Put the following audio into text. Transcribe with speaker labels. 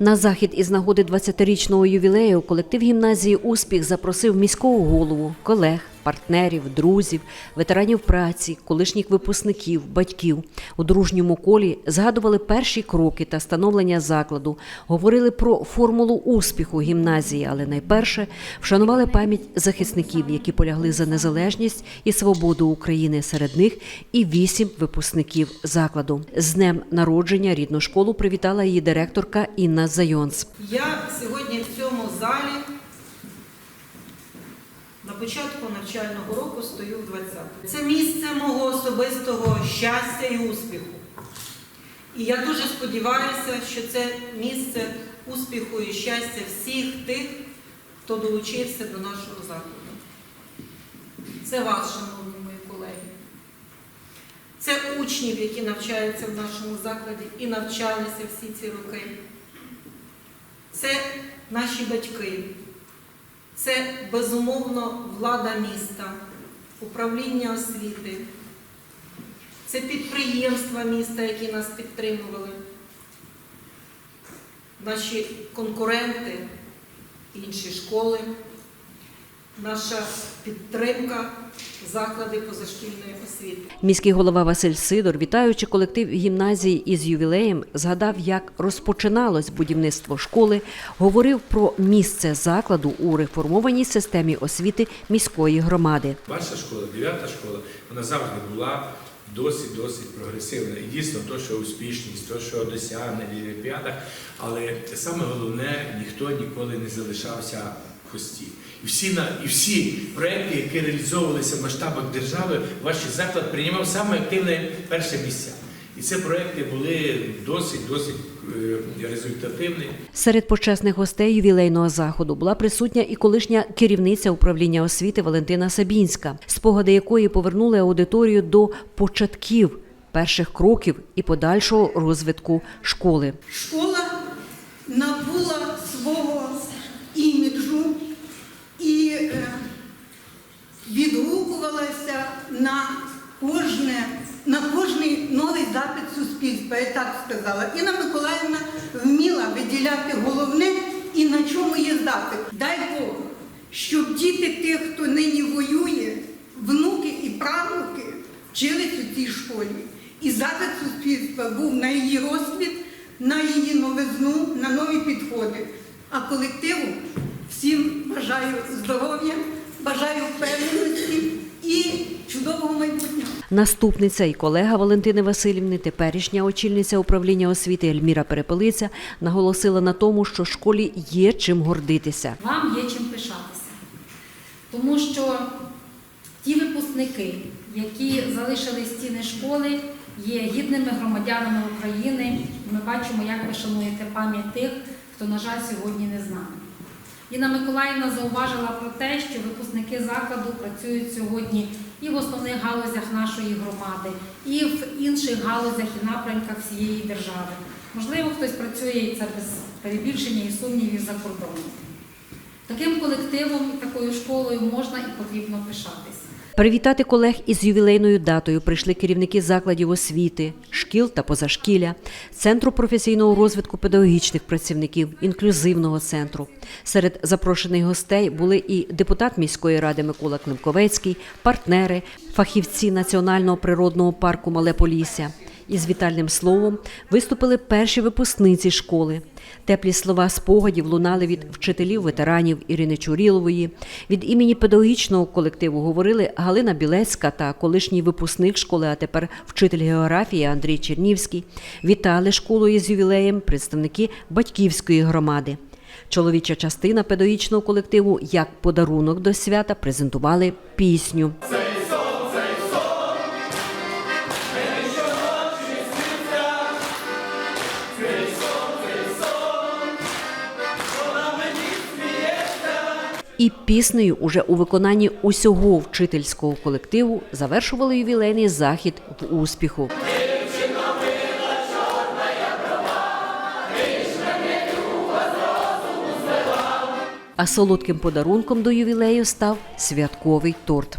Speaker 1: На захід із нагоди 20-річного ювілею колектив гімназії Успіх запросив міського голову, колег, партнерів, друзів, ветеранів праці, колишніх випускників, батьків. У дружньому колі згадували перші кроки та становлення закладу, говорили про формулу успіху гімназії, але найперше вшанували пам'ять захисників, які полягли за незалежність і свободу України. Серед них і вісім випускників закладу. З днем народження рідну школу привітала її директорка Інна Зайонс.
Speaker 2: Я сьогодні в цьому залі початку навчального року стою в 20. Це місце мого особистого щастя і успіху. І я дуже сподіваюся, що це місце успіху і щастя всіх тих, хто долучився до нашого закладу. Це вас, шановні мої колеги. Це учнів, які навчаються в нашому закладі і навчалися всі ці роки. Це наші батьки, це безумовно влада міста, управління освіти, це підприємства міста, які нас підтримували, наші конкуренти, інші школи, наша підтримка, заклади позашкільної освіти.
Speaker 1: Міський голова Василь Сидор, вітаючи колектив гімназії із ювілеєм, згадав, як розпочиналось будівництво школи, говорив про місце закладу у реформованій системі освіти міської громади.
Speaker 3: Ваша школа, дев'ята школа, вона завжди була досить досить прогресивна. І дійсно, то, що успішність, то, що досягнення в олімпіадах, але саме головне, ніхто ніколи не залишався в хвості. І всі на і всі проекти, які реалізовувалися в масштабах держави, ваш заклад приймав саме активне перше місця. І ці проекти були досить досить е, результативні.
Speaker 1: Серед почесних гостей ювілейного заходу була присутня і колишня керівниця управління освіти Валентина Сабінська, спогади якої повернули аудиторію до початків перших кроків і подальшого розвитку школи.
Speaker 4: Школа відгукувалася на кожне, на кожний новий запит суспільства, я так сказала. Інна Миколаївна вміла виділяти головне і на чому є запит. Дай Бог, щоб діти тих, хто нині воює, внуки і правнуки вчились у цій школі. І запит суспільства був на її розквіт, на її новизну, на нові підходи. А колективу всім бажаю здоров'я, бажаю впевненості.
Speaker 1: Наступниця і колега Валентини Васильівни, теперішня очільниця управління освіти Ельміра Перепелиця, наголосила на тому, що школі є чим гордитися.
Speaker 5: Вам є чим пишатися. Тому що ті випускники, які залишили стіни школи, є гідними громадянами України. Ми бачимо, як ви шануєте пам'ять тих, хто, на жаль, сьогодні не з нами. Інна Миколаївна зауважила про те, що випускники закладу працюють сьогодні і в основних галузях нашої громади, і в інших галузях і напрямках всієї держави. Можливо, хтось працює і це без перебільшення і сумнівів за кордоном. Таким колективом і такою школою можна і потрібно пишатися.
Speaker 1: Привітати колег із ювілейною датою прийшли керівники закладів освіти, шкіл та позашкілля, центру професійного розвитку педагогічних працівників, інклюзивного центру. Серед запрошених гостей були і депутат міської ради Микола Климковецький, партнери, фахівці Національного природного парку Мале Полісся. Із вітальним словом виступили перші випускниці школи. Теплі слова спогадів лунали від вчителів ветеранів Ірини Чурілової. Від імені педагогічного колективу говорили Галина Білецька та колишній випускник школи, а тепер вчитель географії Андрій Чернівський. Вітали школу із ювілеєм представники батьківської громади. Чоловіча частина педагогічного колективу як подарунок до свята презентували пісню. І піснею уже у виконанні усього вчительського колективу завершували ювілейний захід в успіху. А солодким подарунком до ювілею став святковий торт.